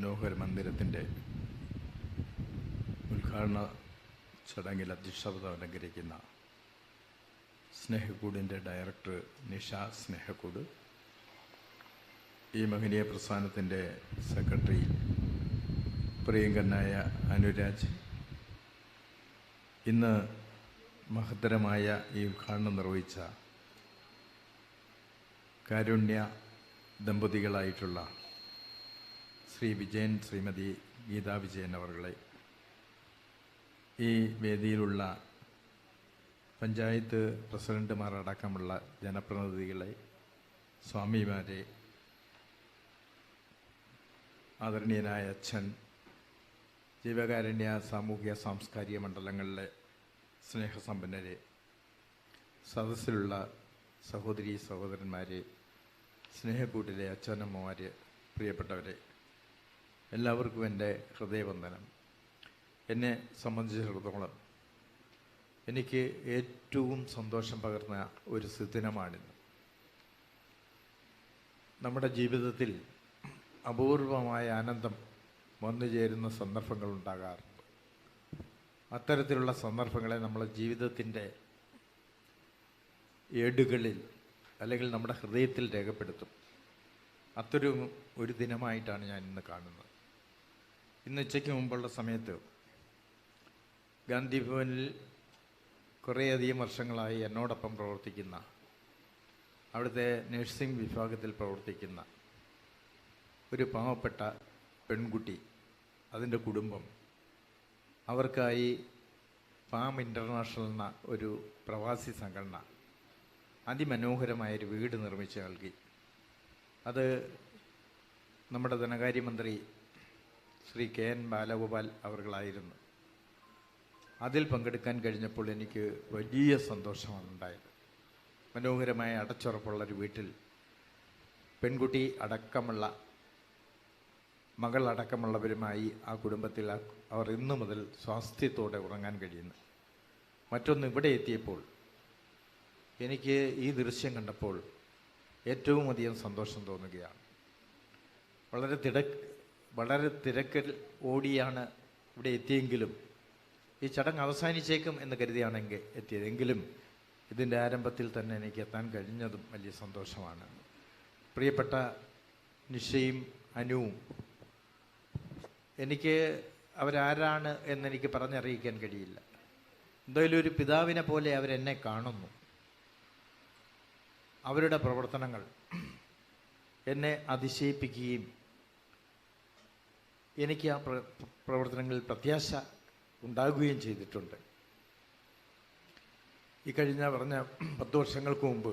മനോഹര മന്ദിരത്തിന്റെ ഉദ്ഘാടന ചടങ്ങിൽ അധ്യക്ഷത അലങ്കരിക്കുന്ന സ്നേഹക്കൂടിന്റെ ഡയറക്ടർ നിഷ സ്നേഹക്കൂട് ഈ മഹനീയ പ്രസ്ഥാനത്തിന്റെ സെക്രട്ടറി പ്രിയങ്കനായ അനുരാജ് ഇന്ന് മഹത്തരമായ ഈ ഉദ്ഘാടനം നിർവഹിച്ച കാരുണ്യ ദമ്പതികളായിട്ടുള്ള ശ്രീ വിജയൻ ശ്രീമതി ഗീതാ വിജയൻ അവർകളെ ഈ വേദിയിലുള്ള പഞ്ചായത്ത് പ്രസിഡന്റുമാർ അടക്കമുള്ള ജനപ്രതിനിധികളെ സ്വാമിമാരെ ആദരണീയനായ അച്ഛൻ ജീവകാരുണ്യ സാമൂഹ്യ സാംസ്കാരിക മണ്ഡലങ്ങളിലെ സ്നേഹസമ്പന്നരെ സദസ്സിലുള്ള സഹോദരി സഹോദരന്മാരെ സ്നേഹക്കൂട്ടിലെ അച്ഛനമ്മമാർ പ്രിയപ്പെട്ടവരെ എല്ലാവർക്കും എന്റെ ഹൃദയവന്ദനം. എന്നെ സംബന്ധിച്ചിടത്തോളം എനിക്ക് ഏറ്റവും സന്തോഷം പകർന്ന ഒരു സുദിനമാണിന്ന് നമ്മുടെ ജീവിതത്തിൽ അപൂർവമായ ആനന്ദം വന്നു ചേരുന്ന സന്ദർഭങ്ങൾ ഉണ്ടാകാറുണ്ട് അത്തരത്തിലുള്ള സന്ദർഭങ്ങളെ നമ്മളെ ജീവിതത്തിന്റെ ഏടുകളിൽ അല്ലെങ്കിൽ നമ്മുടെ ഹൃദയത്തിൽ രേഖപ്പെടുത്തും. അത്തരം ഒരു ദിനമായിട്ടാണ് ഞാൻ ഇന്ന് കാണുന്നത്. ഇന്ന് ഉച്ചയ്ക്ക് മുമ്പുള്ള സമയത്ത് ഗാന്ധി ഭവനിൽ കുറേയധികം വർഷങ്ങളായി എന്നോടൊപ്പം പ്രവർത്തിക്കുന്ന അവിടുത്തെ നഴ്സിംഗ് വിഭാഗത്തിൽ പ്രവർത്തിക്കുന്ന ഒരു പാവപ്പെട്ട പെൺകുട്ടി അതിന്റെ കുടുംബം അവർക്കായി ഫാം ഇന്റർനാഷണൽ എന്ന ഒരു പ്രവാസി സംഘടന അതിമനോഹരമായൊരു വീട് നിർമ്മിച്ച് നൽകി. അത് നമ്മുടെ ധനകാര്യമന്ത്രി ശ്രീ കെ എൻ ബാലഗോപാൽ അവർകളായിരുന്നു അതിൽ പങ്കെടുക്കാൻ കഴിഞ്ഞപ്പോൾ എനിക്ക് വലിയ സന്തോഷമാണ് ഉണ്ടായത്. മനോഹരമായ അടച്ചുറപ്പുള്ളൊരു വീട്ടിൽ പെൺകുട്ടി അടക്കമുള്ള മകൾ അടക്കമുള്ളവരുമായി ആ കുടുംബത്തിൽ അവർ ഇന്നു മുതൽ സ്വാസ്ഥ്യത്തോടെ ഉറങ്ങാൻ കഴിയുന്നു. മറ്റൊന്ന് ഇവിടെ എത്തിയപ്പോൾ എനിക്ക് ഈ ദൃശ്യം കണ്ടപ്പോൾ ഏറ്റവും അധികം സന്തോഷം തോന്നുകയാണ്. വളരെ തിരക്ക് വളരെ തിരക്കിൽ ഓടിയാണ് ഇവിടെ എത്തിയെങ്കിലും ഈ ചടങ്ങ് അവസാനിച്ചേക്കും എന്ന് കരുതിയാണെങ്കിൽ എത്തിയതെങ്കിലും ഇതിന്റെ ആരംഭത്തിൽ തന്നെ എനിക്ക് എത്താൻ കഴിഞ്ഞതും വലിയ സന്തോഷമാണ്. പ്രിയപ്പെട്ട നിഷയും അനുവും എനിക്ക് അവരാരാണ് എന്നെനിക്ക് പറഞ്ഞറിയിക്കാൻ കഴിയില്ല. എന്തായാലും ഒരു പിതാവിനെ പോലെ അവരെന്നെ കാണുന്നു. അവരുടെ പ്രവർത്തനങ്ങൾ എന്നെ അതിശയിപ്പിക്കുകയും എനിക്ക് ആ പ്ര പ്രവർത്തനങ്ങളിൽ പ്രത്യാശ ഉണ്ടാകുകയും ചെയ്തിട്ടുണ്ട്. ഈ കഴിഞ്ഞ പറഞ്ഞ പത്ത് വർഷങ്ങൾക്ക് മുമ്പ്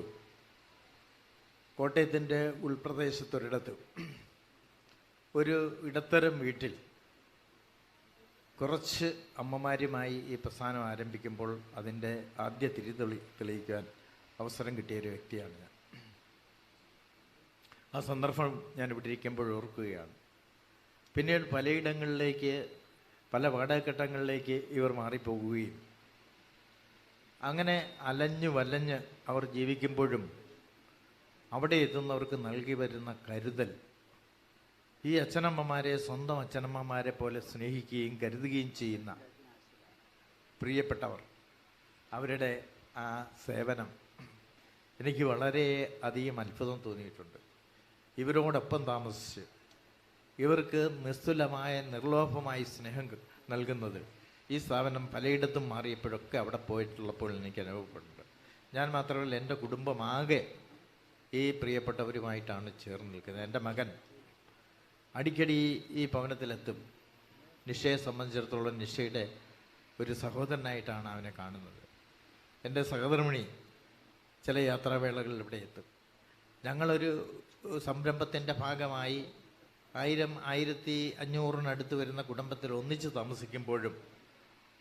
കോട്ടയത്തിന്റെ ഉൾപ്രദേശത്തൊരിടത്ത് ഒരു ഇടത്തരം വീട്ടിൽ കുറച്ച് അമ്മമാരുമായി ഈ പ്രസ്ഥാനം ആരംഭിക്കുമ്പോൾ അതിന്റെ ആദ്യ തിരി തെളി തെളിയിക്കാൻ അവസരം കിട്ടിയ ഒരു വ്യക്തിയാണ് ഞാൻ. ആ സന്ദർഭം ഞാൻ ഇവിടെ ഇരിക്കുമ്പോൾ ഓർക്കുകയാണ്. പിന്നീട് പലയിടങ്ങളിലേക്ക് പല വാടകഘട്ടങ്ങളിലേക്ക് ഇവർ മാറിപ്പോകുകയും അങ്ങനെ അലഞ്ഞു വലഞ്ഞ് അവർ ജീവിക്കുമ്പോഴും അവിടെ എത്തുന്നവർക്ക് നൽകി വരുന്ന കരുതൽ ഈ അച്ഛനമ്മമാരെ സ്വന്തം അച്ഛനമ്മമാരെ പോലെ സ്നേഹിക്കുകയും കരുതുകയും ചെയ്യുന്ന പ്രിയപ്പെട്ടവർ അവരുടെ ആ സേവനം എനിക്ക് വളരെ അധികം അത്ഭുതം തോന്നിയിട്ടുണ്ട്. ഇവരോടൊപ്പം താമസിച്ച് ഇവർക്ക് നിസ്തുലമായ നിർലോഭമായി സ്നേഹം നൽകുന്നത്. ഈ സ്ഥാപനം പലയിടത്തും മാറിയപ്പോഴൊക്കെ അവിടെ പോയിട്ടുള്ളപ്പോൾ എനിക്ക് അനുഭവപ്പെടുന്നുണ്ട്. ഞാൻ മാത്രമല്ല എന്റെ കുടുംബമാകെ ഈ പ്രിയപ്പെട്ടവരുമായിട്ടാണ് ചേർന്ന് നിൽക്കുന്നത്. എന്റെ മകൻ അടിക്കടി ഈ ഭവനത്തിലെത്തും. നിഷയെ സംബന്ധിച്ചിടത്തോളം നിഷയുടെ ഒരു സഹോദരനായിട്ടാണ് അവനെ കാണുന്നത്. എന്റെ സഹോദരമണി ചില യാത്രാവേളകളിൽ ഇവിടെ എത്തും. ഞങ്ങളൊരു സംരംഭത്തിന്റെ ഭാഗമായി ആയിരം ആയിരത്തി അഞ്ഞൂറിനടുത്ത് വരുന്ന കുടുംബത്തിൽ ഒന്നിച്ച് താമസിക്കുമ്പോഴും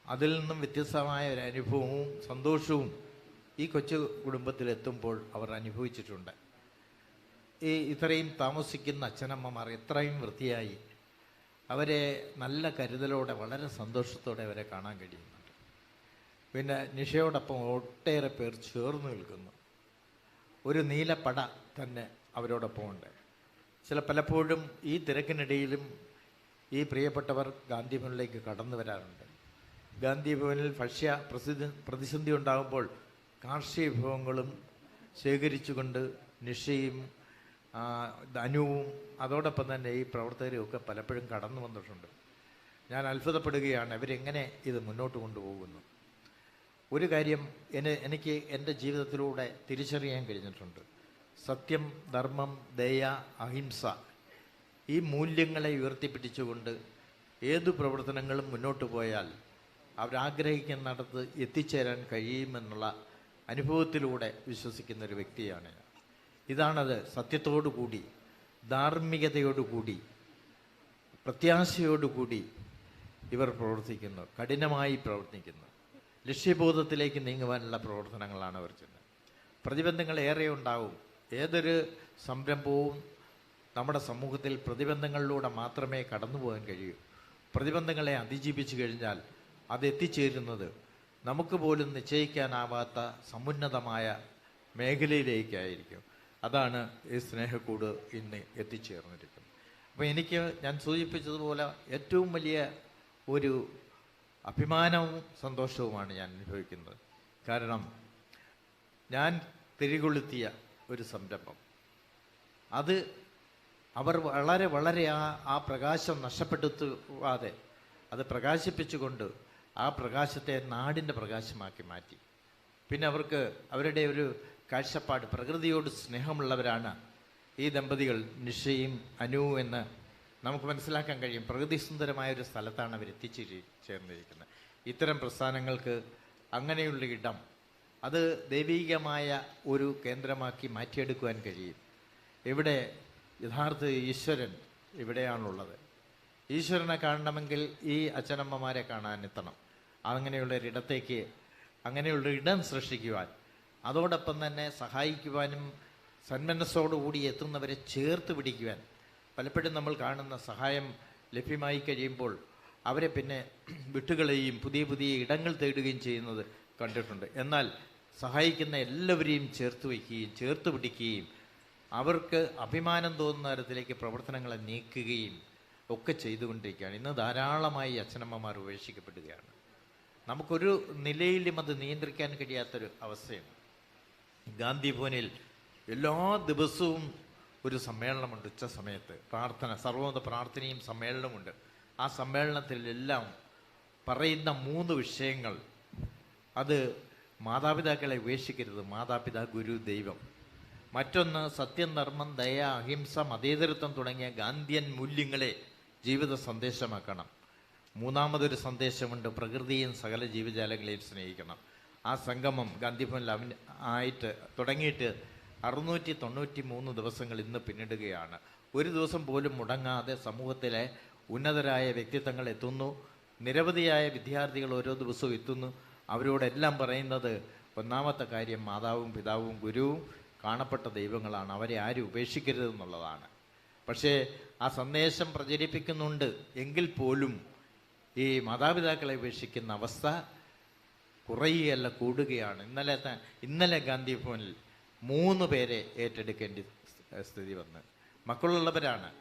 അതിൽ നിന്നും വ്യത്യസ്തമായ ഒരു അനുഭവവും സന്തോഷവും ഈ കൊച്ചു കുടുംബത്തിലെത്തുമ്പോൾ അവർ അനുഭവിച്ചിട്ടുണ്ട്. ഈ ഇത്രയും താമസിക്കുന്ന അച്ഛനമ്മമാർ എത്രയും വൃത്തിയായി അവരെ നല്ല കരുതലോടെ വളരെ സന്തോഷത്തോടെ അവരെ കാണാൻ കഴിയുന്നുണ്ട്. പിന്നെ നിഷയോടൊപ്പം ഒട്ടേറെ പേർ ചേർന്ന് നിൽക്കുന്നു. ഒരു നീലപ്പട തന്നെ അവരോടൊപ്പം ഉണ്ട് ചില പലപ്പോഴും ഈ തിരക്കിനിടയിലും ഈ പ്രിയപ്പെട്ടവർ ഗാന്ധിഭവനിലേക്ക് കടന്നു വരാറുണ്ട്. ഗാന്ധിഭവനിൽ ഭക്ഷ്യ പ്രസിദ്ധ പ്രതിസന്ധി ഉണ്ടാകുമ്പോൾ കാർഷിക വിഭവങ്ങളും ശേഖരിച്ചുകൊണ്ട് നിഷയും ധനുവും അതോടൊപ്പം തന്നെ ഈ പ്രവർത്തകരും ഒക്കെ പലപ്പോഴും കടന്നു വന്നിട്ടുണ്ട്. ഞാൻ അത്ഭുതപ്പെടുകയാണ് അവരെങ്ങനെ ഇത് മുന്നോട്ട് കൊണ്ടുപോകുന്നു. ഒരു കാര്യം എന്നെ എനിക്ക് എന്റെ ജീവിതത്തിലൂടെ തിരിച്ചറിയാൻ കഴിഞ്ഞിട്ടുണ്ട്. സത്യം ധർമ്മം ദയ അഹിംസ ഈ മൂല്യങ്ങളെ ഉയർത്തിപ്പിടിച്ചുകൊണ്ട് ഏതു പ്രവർത്തനങ്ങളും മുന്നോട്ട് പോയാൽ അവരാഗ്രഹിക്കുന്നിടത്ത് എത്തിച്ചേരാൻ കഴിയുമെന്നുള്ള അനുഭവത്തിലൂടെ വിശ്വസിക്കുന്ന ഒരു വ്യക്തിയാണ് ഇതാണത് സത്യത്തോടുകൂടി ധാർമ്മികതയോടുകൂടി പ്രത്യാശയോടുകൂടി ഇവർ പ്രവർത്തിക്കുന്നു കഠിനമായി പ്രവർത്തിക്കുന്നു. ലക്ഷ്യബോധത്തിലേക്ക് നീങ്ങുവാനുള്ള പ്രവർത്തനങ്ങളാണ് അവർ ചെയ്യുന്നത്. പ്രതിബന്ധങ്ങൾ ഏറെ ഉണ്ടാവും. ഏതൊരു സംരംഭവും നമ്മുടെ സമൂഹത്തിൽ പ്രതിബന്ധങ്ങളിലൂടെ മാത്രമേ കടന്നു പോകാൻ കഴിയൂ. പ്രതിബന്ധങ്ങളെ അതിജീവിച്ചു കഴിഞ്ഞാൽ അത് എത്തിച്ചേരുന്നത് നമുക്ക് പോലും നിശ്ചയിക്കാനാവാത്ത സമുന്നതമായ മേഖലയിലേക്കായിരിക്കും. അതാണ് ഈ സ്നേഹക്കൂട് ഇന്ന് എത്തിച്ചേർന്നിരിക്കുന്നത്. അപ്പോൾ എനിക്ക് ഞാൻ സൂചിപ്പിച്ചതുപോലെ ഏറ്റവും വലിയ ഒരു അഭിമാനവും സന്തോഷവുമാണ് ഞാൻ അനുഭവിക്കുന്നത്. കാരണം ഞാൻ തിരികൊളുത്തിയ ഒരു സംരംഭം. അത് അവർ വളരെ വളരെ ആ ആ പ്രകാശം നഷ്ടപ്പെടുത്തുവാതെ അത് പ്രകാശിപ്പിച്ചുകൊണ്ട് ആ പ്രകാശത്തെ നാടിന്റെ പ്രകാശമാക്കി മാറ്റി. പിന്നെ അവർക്ക് അവരുടെ ഒരു കാഴ്ചപ്പാട് പ്രകൃതിയോട് സ്നേഹമുള്ളവരാണ് ഈ ദമ്പതികൾ നിഷയും അനുവും എന്ന് നമുക്ക് മനസ്സിലാക്കാൻ കഴിയും. പ്രകൃതി സുന്ദരമായ ഒരു സ്ഥലത്താണ് അവർ എത്തിച്ചേർന്നിരിക്കുന്നത് ഇത്തരം പ്രസ്ഥാനങ്ങൾക്ക് അങ്ങനെയുള്ള ഇടം അത് ദൈവീകമായ ഒരു കേന്ദ്രമാക്കി മാറ്റിയെടുക്കുവാൻ കഴിയും. ഇവിടെ യഥാർത്ഥ ഈശ്വരൻ ഇവിടെയാണുള്ളത്. ഈശ്വരനെ കാണണമെങ്കിൽ ഈ അച്ഛനമ്മമാരെ കാണാൻ എത്തണം അങ്ങനെയുള്ള ഒരിടത്തേക്ക് അങ്ങനെയുള്ള ഇടം സൃഷ്ടിക്കുവാൻ അതോടൊപ്പം തന്നെ സഹായിക്കുവാനും സന്മനസ്സോടുകൂടി എത്തുന്നവരെ ചേർത്ത് പിടിക്കുവാൻ പലപ്പോഴും നമ്മൾ കാണുന്ന സഹായം ലഭ്യമായി കഴിയുമ്പോൾ അവരെ പിന്നെ വിട്ടുകളെയും പുതിയ പുതിയ ഇടങ്ങൾ തേടുകയും ചെയ്യുന്നത് കണ്ടിട്ടുണ്ട്. എന്നാൽ സഹായിക്കുന്ന എല്ലാവരെയും ചേർത്ത് വയ്ക്കുകയും ചേർത്ത് പിടിക്കുകയും അവർക്ക് അഭിമാനം തോന്നുന്ന തരത്തിലേക്ക് പ്രവർത്തനങ്ങളെ നീക്കുകയും ഒക്കെ ചെയ്തുകൊണ്ടിരിക്കുകയാണ്. ഇന്ന് ധാരാളമായി അച്ഛനമ്മമാർ ഉപേക്ഷിക്കപ്പെടുകയാണ്. നമുക്കൊരു നിലയിലും അത് നിയന്ത്രിക്കാൻ കഴിയാത്തൊരു അവസ്ഥയാണ് ഗാന്ധി ഭവനിൽ എല്ലാ ദിവസവും ഒരു സമ്മേളനമുണ്ട് ഉച്ച സമയത്ത്. പ്രാർത്ഥന സർവോദ പ്രാർത്ഥനയും സമ്മേളനമുണ്ട്. ആ സമ്മേളനത്തിലെല്ലാം പറയുന്ന മൂന്ന് വിഷയങ്ങൾ അത് മാതാപിതാക്കളെ ഉപേക്ഷിക്കരുത്. മാതാപിതാ ഗുരു ദൈവം. മറ്റൊന്ന് സത്യം ധർമ്മം ദയ അഹിംസ മതേതരത്വം തുടങ്ങിയ ഗാന്ധിയൻ മൂല്യങ്ങളെ ജീവിത സന്ദേശമാക്കണം. മൂന്നാമതൊരു സന്ദേശമുണ്ട് പ്രകൃതിയും സകല ജീവജാലങ്ങളെയും സ്നേഹിക്കണം. ആ സംഗമം ഗാന്ധിഭവനിൽ അവൻ ആയിട്ട് തുടങ്ങിയിട്ട് അറുന്നൂറ്റി തൊണ്ണൂറ്റി മൂന്ന് ദിവസങ്ങൾ ഇന്ന് പിന്നിടുകയാണ്. ഒരു ദിവസം പോലും മുടങ്ങാതെ സമൂഹത്തിലെ ഉന്നതരായ വ്യക്തിത്വങ്ങൾ എത്തുന്നു. നിരവധിയായ വിദ്യാർത്ഥികൾ ഓരോ ദിവസവും എത്തുന്നു. അവരോടെല്ലാം പറയുന്നത് ഒന്നാമത്തെ കാര്യം മാതാവും പിതാവും ഗുരുവും കാണപ്പെട്ട ദൈവങ്ങളാണ്. അവരെ ആരും ഉപേക്ഷിക്കരുതെന്നുള്ളതാണ്. പക്ഷേ ആ സന്ദേശം പ്രചരിപ്പിക്കുന്നുണ്ട് എങ്കിൽ പോലും ഈ മാതാപിതാക്കളെ ഉപേക്ഷിക്കുന്ന അവസ്ഥ കുറയുകയല്ല കൂടുകയാണ്. ഇന്നലെ ഇന്നലെ ഗാന്ധി ഭവനിൽ മൂന്ന് പേരെ ഏറ്റെടുക്കേണ്ടി സ്ഥിതി വന്ന്. മക്കളുള്ളവരാണ്.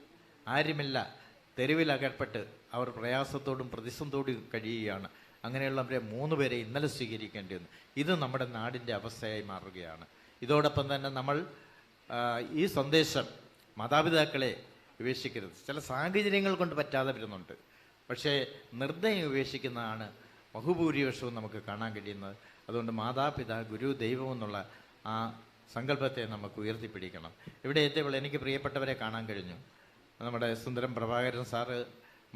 ആരുമില്ല. തെരുവിലകപ്പെട്ട് അവർ പ്രയാസത്തോടും പ്രതിസന്ധിയോടും കഴിയുകയാണ്. അങ്ങനെയുള്ളവരെ മൂന്ന് പേരെ ഇന്നലെ സ്വീകരിക്കേണ്ടി വന്നു. ഇത് നമ്മുടെ നാടിന്റെ അവസ്ഥയായി മാറുകയാണ്. ഇതോടൊപ്പം തന്നെ നമ്മൾ ഈ സന്ദേശം മാതാപിതാക്കളെ ഉപേക്ഷിക്കരുത്. ചില സാഹചര്യങ്ങൾ കൊണ്ട് പറ്റാതെ വരുന്നുണ്ട്. പക്ഷേ നിർദ്ദയം ഉപേക്ഷിക്കുന്നതാണ് ബഹുഭൂരിപക്ഷവും നമുക്ക് കാണാൻ കഴിയുന്നത്. അതുകൊണ്ട് മാതാപിതാ ഗുരു ദൈവം എന്നുള്ള ആ സങ്കല്പത്തെ നമുക്ക് ഉയർത്തിപ്പിടിക്കണം. ഇവിടെ എത്തിയപ്പോൾ എനിക്ക് പ്രിയപ്പെട്ടവരെ കാണാൻ കഴിഞ്ഞു. നമ്മുടെ സുന്ദരം പ്രഭാകരൻ സാറ്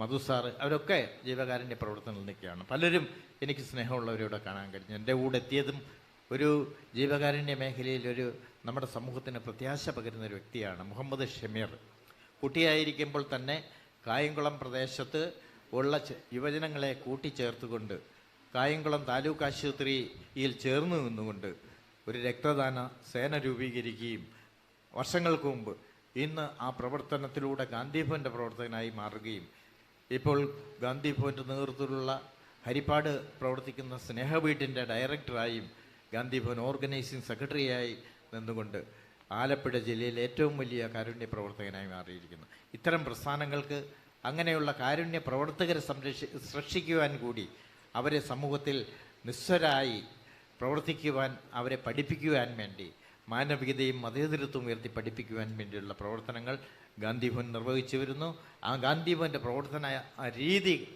മധു സാറ് അവരൊക്കെ ജീവകാരുണ്യ പ്രവർത്തനത്തിൽ നിൽക്കുകയാണ്. പലരും എനിക്ക് സ്നേഹമുള്ളവരോടെ കാണാൻ കഴിഞ്ഞു. എന്റെ കൂടെ എത്തിയതും ഒരു ജീവകാരുണ്യ മേഖലയിൽ ഒരു നമ്മുടെ സമൂഹത്തിന് പ്രത്യാശ പകരുന്ന ഒരു വ്യക്തിയാണ് മുഹമ്മദ് ഷമീർ. കുട്ടിയായിരിക്കുമ്പോൾ തന്നെ കായംകുളം പ്രദേശത്ത് ഉള്ള യുവജനങ്ങളെ കൂട്ടിച്ചേർത്തുകൊണ്ട് കായംകുളം താലൂക്ക് ആശുപത്രിയിൽ ചേർന്ന് നിന്നുകൊണ്ട് ഒരു രക്തദാന സേന രൂപീകരിക്കുകയും വർഷങ്ങൾക്ക് മുമ്പ് ഇന്ന് ആ പ്രവർത്തനത്തിലൂടെ ഗാന്ധിഭവന്റെ പ്രവർത്തകനായി മാറുകയും ഇപ്പോൾ ഗാന്ധി ഭവന്റെ നേതൃത്വത്തിലുള്ള ഹരിപ്പാട് പ്രവർത്തിക്കുന്ന സ്നേഹവീട്ടിന്റെ ഡയറക്ടറായും ഗാന്ധി ഭവൻ ഓർഗനൈസിംഗ് സെക്രട്ടറിയായി നിന്നുകൊണ്ട് ആലപ്പുഴ ജില്ലയിൽ ഏറ്റവും വലിയ കാരുണ്യ പ്രവർത്തകനായി മാറിയിരിക്കുന്നു. ഇത്തരം പ്രസ്ഥാനങ്ങൾക്ക് അങ്ങനെയുള്ള കാരുണ്യ പ്രവർത്തകരെ സംരക്ഷി സൃഷ്ടിക്കുവാൻ കൂടി അവരെ സമൂഹത്തിൽ നിസ്വരായി പ്രവർത്തിക്കുവാൻ അവരെ പഠിപ്പിക്കുവാൻ വേണ്ടി മാനവികതയും മതേതരത്വം ഉയർത്തി പഠിപ്പിക്കുവാൻ വേണ്ടിയുള്ള പ്രവർത്തനങ്ങൾ ഗാന്ധിഭവൻ നിർവഹിച്ചു വരുന്നു ആ ഗാന്ധിഭവന്റെ പ്രവർത്തന രീതി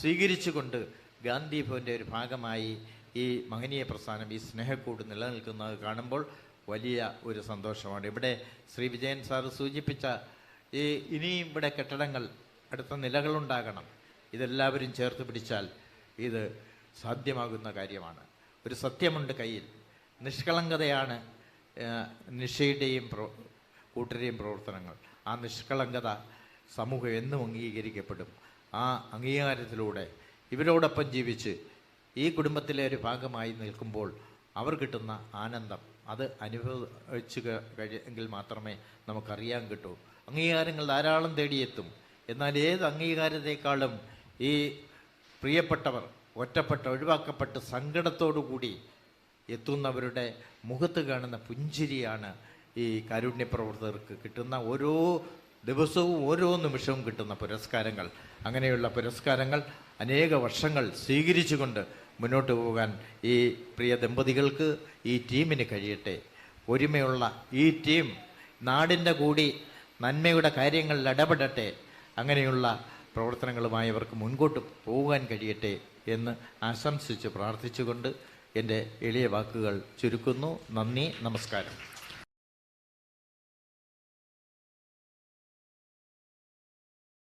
സ്വീകരിച്ചുകൊണ്ട് ഗാന്ധിഭവന്റെ ഒരു ഭാഗമായി ഈ മഹനീയ പ്രസ്ഥാനം ഈ സ്നേഹക്കൂട് നിലനിൽക്കുന്നത് കാണുമ്പോൾ വലിയ ഒരു സന്തോഷമാണ്. ഇവിടെ ശ്രീ വിജയൻ സാർ സൂചിപ്പിച്ച ഈ ഇനിയും ഇവിടെ കെട്ടിടങ്ങൾ അടുത്ത നിലകളുണ്ടാകണം. ഇതെല്ലാവരും ചേർത്ത് പിടിച്ചാൽ ഇത് സാധ്യമാകുന്ന കാര്യമാണ്. ഒരു സത്യമുണ്ട് കയ്യിൽ. നിഷ്കളങ്കതയാണ് നിഷയുടെയും പ്രോ കൂട്ടരെയും പ്രവർത്തനങ്ങൾ. ആ നിഷ്കളങ്കത സമൂഹം എന്നും അംഗീകരിക്കപ്പെടും. ആ അംഗീകാരത്തിലൂടെ ഇവരോടൊപ്പം ജീവിച്ച് ഈ കുടുംബത്തിലെ ഒരു ഭാഗമായി നിൽക്കുമ്പോൾ അവർ കിട്ടുന്ന ആനന്ദം അത് അനുഭവിച്ചു കഴിയെങ്കിൽ മാത്രമേ നമുക്കറിയാൻ കിട്ടൂ. അംഗീകാരങ്ങൾ ധാരാളം തേടിയെത്തും. എന്നാൽ ഏത് അംഗീകാരത്തെക്കാളും ഈ പ്രിയപ്പെട്ടവർ ഒറ്റപ്പെട്ട ഒഴിവാക്കപ്പെട്ട് സങ്കടത്തോടു കൂടി എത്തുന്നവരുടെ മുഖത്ത് കാണുന്ന പുഞ്ചിരിയാണ് ഈ കാരുണ്യ പ്രവർത്തകർക്ക് കിട്ടുന്ന ഓരോ ദിവസവും ഓരോ നിമിഷവും കിട്ടുന്ന പുരസ്കാരങ്ങൾ. അങ്ങനെയുള്ള പുരസ്കാരങ്ങൾ അനേക വർഷങ്ങൾ സ്വീകരിച്ചുകൊണ്ട് മുന്നോട്ട് പോകാൻ ഈ പ്രിയ ദമ്പതികൾക്ക് ഈ ടീമിന് കഴിയട്ടെ. ഒരുമയുള്ള ഈ ടീം നാടിന്റെ കൂടി നന്മയുടെ കാര്യങ്ങളിൽ ഇടപെടട്ടെ. അങ്ങനെയുള്ള പ്രവർത്തനങ്ങളുമായി അവർക്ക് മുൻപോട്ട് പോകാൻ കഴിയട്ടെ എന്ന് ആശംസിച്ച് പ്രാർത്ഥിച്ചുകൊണ്ട് എന്റെ എളിയ വാക്കുകൾ ചുരുക്കുന്നു. നന്ദി നമസ്കാരം.